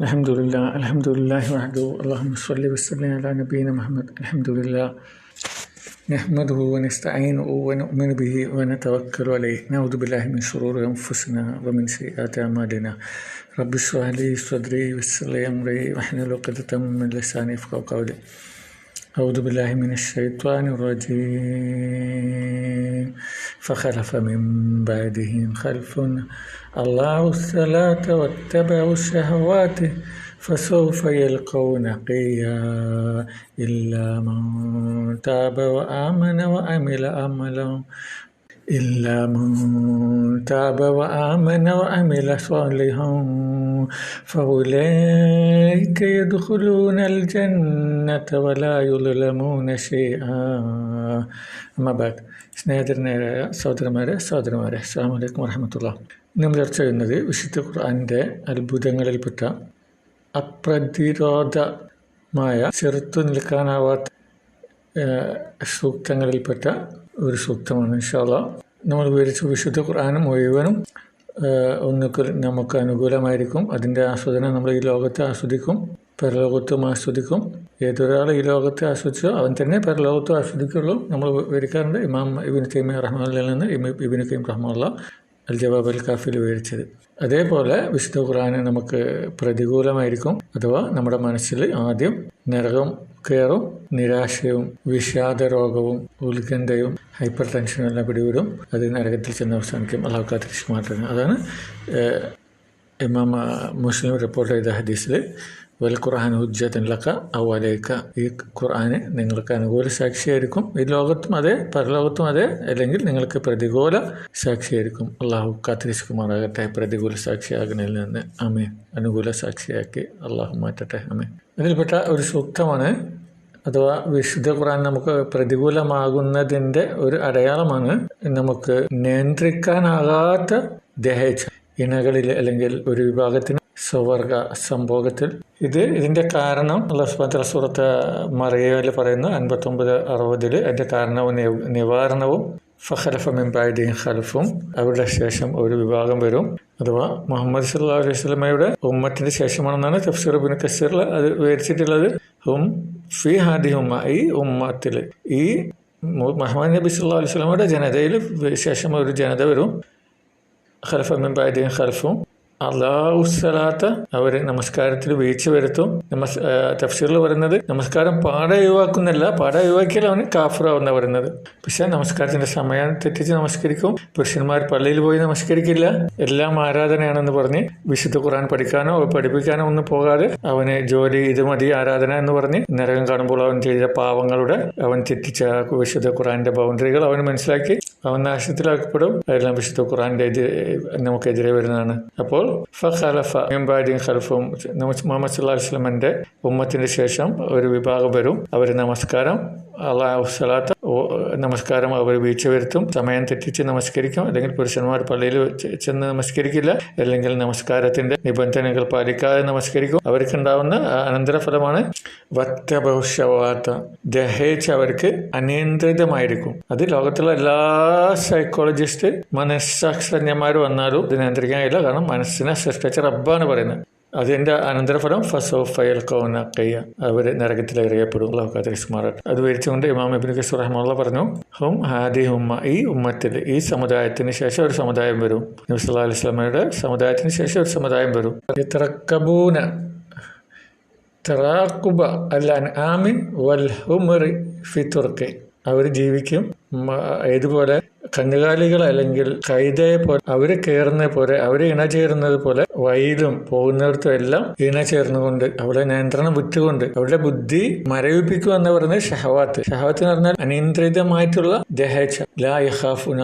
الحمد لله الحمد لله وحده. اللهم صل وسلم على نبينا محمد. الحمد لله نحمده ونستعينه ونؤمن به ونتوكل عليه. نعوذ بالله من شرور أنفسنا ومن سيئات أعمالنا. رب اشرح لي صدري ويسر لي أمري واحلل عقدة من لساني يفقهوا قولي. أعوذ بالله من الشيطان الرجيم. فخلف من بعدهم خلف. الله الصلاة واتبعوا الشهوات فسوف يلقون قيا. إلا من تاب وآمن وعمل عملا. إلا من تاب وآمن وعمل صالحا. فأولئك يدخلون الجنة ولا يظلمون شيئا أما بعد സ്നേഹിതരനായ സഹോദരന്മാരെ സഹോദരന്മാരെ അസ്സാം വലൈക്കും വരഹമത്തുള്ള നമ്മൾ ചർച്ച ചെയ്യുന്നത് വിശുദ്ധ ഖുർആാനിൻ്റെ അത്ഭുതങ്ങളിൽപ്പെട്ട അപ്രതിരോധമായ ചെറുത്തു നിൽക്കാനാവാത്ത സൂക്തങ്ങളിൽപ്പെട്ട ഒരു സൂക്തമാണ് ഇൻഷാല്ല നമ്മൾ വിവരിച്ച വിശുദ്ധ ഖുർആാനും മുഴുവനും ഒന്നുകിൽ നമുക്ക് അനുകൂലമായിരിക്കും. അതിന്റെ ആസ്വാദനം നമ്മൾ ഈ ലോകത്തെ ആസ്വദിക്കും പരലോകത്തും ആസ്വദിക്കും. ഏതൊരാൾ ഈ ലോകത്തെ ആസ്വദിച്ചോ അവൻ തന്നെ പരലോകത്തും ആസ്വദിക്കുള്ളൂ. നമ്മൾ വിവരിക്കാറുണ്ട് ഇമാം ഇബിൻ കൈമ റഹ്മാനിൽ നിന്ന് ഇബിൻ കൈം റഹ്മുള്ള അൽ അൽ കാഫിൽ വിവരിച്ചത്. അതേപോലെ വിശുദ്ധ ഖുറാന് നമുക്ക് പ്രതികൂലമായിരിക്കും അഥവാ നമ്മുടെ മനസ്സിൽ ആദ്യം നരകം കയറും നിരാശയും വിഷാദ രോഗവും ഉത്കണ്ഠയും ഹൈപ്പർ ടെൻഷനും എല്ലാം പിടിവിടും അത് നരകത്തിൽ ചെന്ന് അവസാനിക്കും. അള്ളാഹു മാറ്റുന്നത് അതാണ് ഇമാം മുസ്ലിം റിപ്പോർട്ട് ചെയ്ത ഹദീസിൽ വൽ ഖുർആൻ ഹുജ്ജത്തിലക്ക അവലേക്ക ഈ ഖുർആന് നിങ്ങൾക്ക് അനുകൂല സാക്ഷിയായിരിക്കും. ഈ ലോകത്തും അതെ പരലോകത്തും അതെ അല്ലെങ്കിൽ നിങ്ങൾക്ക് പ്രതികൂല സാക്ഷിയായിരിക്കും. അള്ളാഹു കാത്തിരിച്ചുമാറാകട്ടെ പ്രതികൂല സാക്ഷിയാകുന്നതിൽ നിന്ന് അമേ അനുകൂല സാക്ഷിയാക്കി അള്ളാഹു മാറ്റട്ടെ. അമേ അതിൽപ്പെട്ട ഒരു സൂക്തമാണ് അഥവാ വിശുദ്ധ ഖുറാൻ നമുക്ക് പ്രതികൂലമാകുന്നതിന്റെ ഒരു അടയാളമാണ്. നമുക്ക് നിയന്ത്രിക്കാനാകാത്ത ദഹേച്ഛ ഇണകളിൽ അല്ലെങ്കിൽ ഒരു വിഭാഗത്തിന് സ്വവർഗ സംഭോഗത്തിൽ. ഇത് ഇതിന്റെ കാരണം അള്ളാഹുസ്ബാത്ത സുഹൃത്ത് മറിയയിൽ പറയുന്ന അൻപത്തൊമ്പത് അറുപതിൽ അതിന്റെ കാരണവും നിവാരണവും ഫഖലഫ മിംബായുടെയും ഖലഫും അവരുടെ ശേഷം ഒരു വിഭാഗം വരും. അഥവാ മുഹമ്മദ് സല്ലാ അലൈഹി സ്വലമയുടെ ഉമ്മത്തിന്റെ ശേഷമാണെന്നാണ് തഫ്സീർ ബിൻ കസീറിൽ അത് വിവരിച്ചിട്ടുള്ളത്. ഹും ഫി ഹാദി ഉമ്മ ഈ ഉമ്മത്തിൽ ഈ മുഹമ്മദ് നബി സല്ലാ അലൈഹി സ്വലമയുടെ ജനതയിൽ ശേഷം ഒരു ജനത വരും. ഖലഫ ഖലഫും അള്ളാഹുസലാത്ത അവർ നമസ്കാരത്തിൽ വീഴ്ച വരുത്തും. നമസ് തഫ്സീറിൽ പറയുന്നത് നമസ്കാരം പാടെ ഒഴിവാക്കുന്നില്ല പാടെ ഒഴിവാക്കിയാൽ അവന് കാഫറാവുന്ന പറയുന്നത്. പക്ഷെ നമസ്കാരത്തിന്റെ സമയം തെറ്റിച്ച് നമസ്കരിക്കും. പുരുഷന്മാർ പള്ളിയിൽ പോയി നമസ്കരിക്കില്ല. എല്ലാം ആരാധനയാണെന്ന് പറഞ്ഞ് വിശുദ്ധ ഖുർആൻ പഠിക്കാനോ പഠിപ്പിക്കാനോ ഒന്നും പോകാതെ അവന് ജോലി ഇത് മതി ആരാധന എന്ന് പറഞ്ഞ് നരകം കാണുമ്പോൾ അവൻ ചെയ്ത പാവങ്ങളുടെ അവൻ തെറ്റിച്ച വിശുദ്ധ ഖുറാന്റെ ബൗണ്ടറികൾ അവൻ മനസ്സിലാക്കി അവൻ നാശത്തിലാക്കപ്പെടും അതെല്ലാം വിശുദ്ധ ഖുറാന്റെ നമുക്കെതിരെ വരുന്നതാണ്. അപ്പോൾ മുഹമ്മദ് സല്ലാ വസ്ലമന്റെ ഉമ്മത്തിന് ശേഷം ഒരു വിഭാഗം വരും. അവർ നമസ്കാരം അള്ളാഹു സ്വലാത്ത് നമസ്കാരം അവർ വീഴ്ച വരുത്തും സമയം തെറ്റിച്ച് നമസ്കരിക്കും അല്ലെങ്കിൽ പുരുഷന്മാർ പള്ളിയിൽ ചെന്ന് നമസ്കരിക്കില്ല അല്ലെങ്കിൽ നമസ്കാരത്തിന്റെ നിബന്ധനകൾ പാലിക്കാതെ നമസ്കരിക്കും. അവർക്കുണ്ടാവുന്ന അനന്തരഫലമാണ് വറ്റഭവിഷ്യവാത്ത ദഹേച്ച് അവർക്ക് അനിയന്ത്രിതമായിരിക്കും. അത് ലോകത്തുള്ള എല്ലാ സൈക്കോളജിസ്റ്റ് മനഃശാസ്ത്രജ്ഞന്മാർ വന്നാലും ഇത് നിയന്ത്രിക്കാൻ കാരണം മനസ്സിനെ സൃഷ്ടിച്ച റബ്ബാണ് പറയുന്നത്. അതിന്റെ അനന്തരഫലം ഫസോഫയൽ കൗന കയ്യ അവർ നരകത്തിൽ എറിയപ്പെടും അള്ളാഹുമാറട്ടെ അത് വിരിച്ചുകൊണ്ട് ഇമാം ഇബിൻ കസൂർ റഹ്മുള്ള പറഞ്ഞു ഹും ഹാദി ഉമ്മ ഈ ഉമ്മത്തിൽ ഈ സമുദായത്തിന് ശേഷം ഒരു സമുദായം വരും. നബി സല്ലാ അലൈഹി സ്വലമയുടെ സമുദായത്തിന് ശേഷം ഒരു സമുദായം വരും. ഇത്രക്കബൂന തറാക്കുബ അല്ല ആമിൻ വൽ ഹുമറി ഫിത്തുർക്കെ അവർ ജീവിക്കും. ഇതുപോലെ കന്നുകാലികൾ അല്ലെങ്കിൽ കൈതയെ പോലെ അവർ കയറുന്ന പോലെ അവർ ഇണ ചേരുന്നത് പോലെ വയലും പോകുന്നിടത്തും എല്ലാം ഇണ ചേർന്നുകൊണ്ട് അവിടെ നിയന്ത്രണം വിട്ടുകൊണ്ട് അവരുടെ ബുദ്ധി മരവിപ്പിക്കുക എന്ന് പറയുന്നത് ഷഹവാത്ത്. ഷഹവാത്ത് എന്ന് പറഞ്ഞാൽ അനിയന്ത്രിതമായിട്ടുള്ള ദഹേച്ഛ ലാ യഹാഫുൻ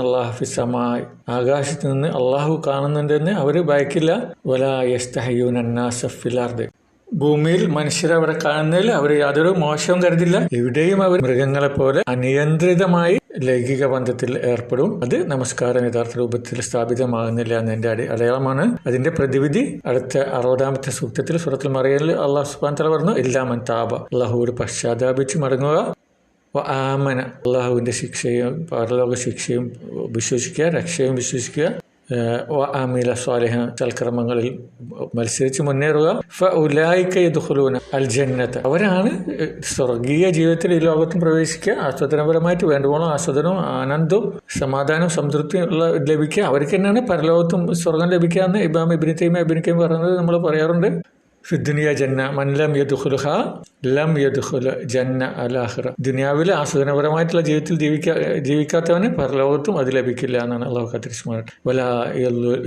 ആകാശത്ത് നിന്ന് അള്ളാഹു കാണുന്നുണ്ടെന്ന് അവർ ഭയക്കില്ല. വലാ യസ്തഹയൂൻ അന്നാസഫിലാർദ് ഭൂമിയിൽ മനുഷ്യരെ അവിടെ കാണുന്നതിൽ അവർ യാതൊരു മോശവും കരുതില്ല. എവിടെയും അവർ മൃഗങ്ങളെ പോലെ അനിയന്ത്രിതമായി ലൈംഗിക ബന്ധത്തിൽ ഏർപ്പെടും. അത് നമസ്കാരം യഥാർത്ഥ രൂപത്തിൽ സ്ഥാപിതമാകുന്നില്ല എന്നതിന്റെ അടി അടയാളമാണ്. അതിന്റെ പ്രതിവിധി അടുത്ത അറുപതാമത്തെ സൂക്തത്തിൽ സുറത്തിൽ മറിയലിൽ അള്ളാഹു സുബാൻ തല പറഞ്ഞു എല്ലാമൻ താപ അള്ളാഹുവോട് പശ്ചാത്താപിച്ച് മടങ്ങുക. ആമന. അള്ളാഹുവിന്റെ ശിക്ഷയും പരലോക ശിക്ഷയും വിശ്വസിക്കുക രക്ഷയും വിശ്വസിക്കുക. അമീല സ്വാലിഹ ചൽക്രമങ്ങളിൽ മത്സരിച്ച് മുന്നേറുക. ഫ ഉലായിക്ക യദ്ഖുലൂന അൽ ജന്നത്ത് അവരാണ് സ്വർഗീയ ജീവിതത്തിൽ ഈ ലോകത്തും പ്രവേശിക്കുക. ആസ്വാദനപരമായിട്ട് വേണ്ടുവോളം ആസ്വദനവും ആനന്ദവും സമാധാനവും സംതൃപ്തിയും ഉള്ള ലഭിക്കുക. അവർക്ക് തന്നെയാണ് പരലോകത്തും സ്വർഗം ലഭിക്കുക എന്ന് ഇബാം ഇബിനി തൈമ പറയുന്നത് നമ്മൾ പറയാറുണ്ട്. ഫിദ്ദുനിയ ജന്ന മൻലം യദുഖുൽഹ ലം യദുഖുൽ ജന്ന അലാഹിറ ദുനിയാവിലെ ആസ്വദനപരമായിട്ടുള്ള ജീവിതത്തിൽ ജീവിക്കാ ജീവിക്കാത്തവന് പരലോകത്തും അത് ലഭിക്കില്ല എന്നാണ് അള്ളാഹു ഖത്തിരിസ്മാർ വല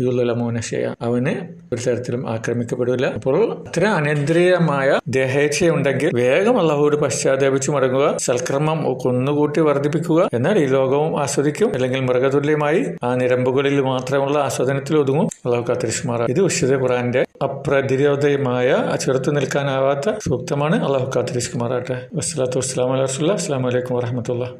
യുല്ലമോനശയ അവന് ഒരു തരത്തിലും ആക്രമിക്കപ്പെടില്ല. അപ്പോൾ അത്ര അനേന്ദ്രിയമായ ദേഹേച്ഛയുണ്ടെങ്കിൽ വേഗം അള്ളാഹുവോട് പശ്ചാത്താപിച്ച് മടങ്ങുക സൽക്രമം കൊന്നുകൂട്ടി വർദ്ധിപ്പിക്കുക എന്നാൽ ഈ ലോകവും ആസ്വദിക്കും. അല്ലെങ്കിൽ മൃഗതുല്യമായി ആ നിരമ്പുകളിൽ മാത്രമുള്ള ആസ്വാദനത്തിൽ ഒതുങ്ങും. അള്ളാഹു കത്തിരിച്ചുമാറ ഇത് വിശുദ്ധ ഖുറാന്റെ അപ്രതിരോധമായ ചെറുത്തു നിൽക്കാനാവാത്ത സൂക്തമാണ്. അള്ളാഹു കാത്തിരിക്കുമാറാട്ടെ വസ്സലാത്തു വസ്സലാം അലൈഹി വസ്ലാം വലൈക്കും വാഹമത്തുള്ള